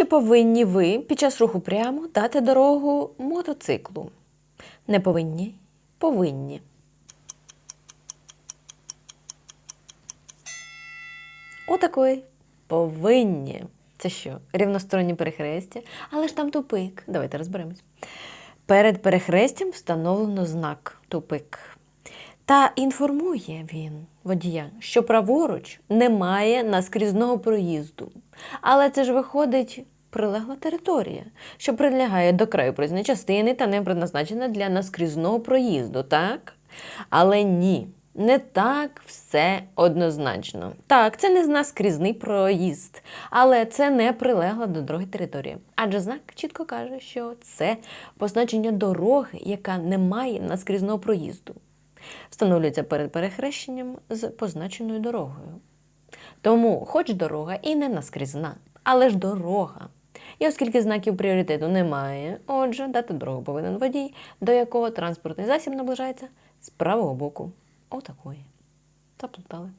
Чи повинні ви під час руху прямо дати дорогу мотоциклу? Не повинні? Повинні. Отакої. Повинні. Це що? Рівносторонні перехрестя, але ж там тупик. Давайте розберемось. Перед перехрестям встановлено знак тупик. Та інформує він водія, що праворуч немає наскрізного проїзду. Але це ж виходить прилегла територія, що прилягає до краю проїзної частини та не предназначена для наскрізного проїзду, так? Але ні, не так все однозначно. Так, це не наскрізний проїзд, але це не прилегла до дороги територія. Адже знак чітко каже, що це позначення дороги, яка не має наскрізного проїзду. Встановлюється перед перехрещенням з позначеною дорогою. Тому, хоч дорога і не наскрізна, але ж дорога. І оскільки знаків пріоритету немає, отже, дати дорогу повинен водій, до якого транспортний засіб наближається з правого боку. Отакої. Заплутали.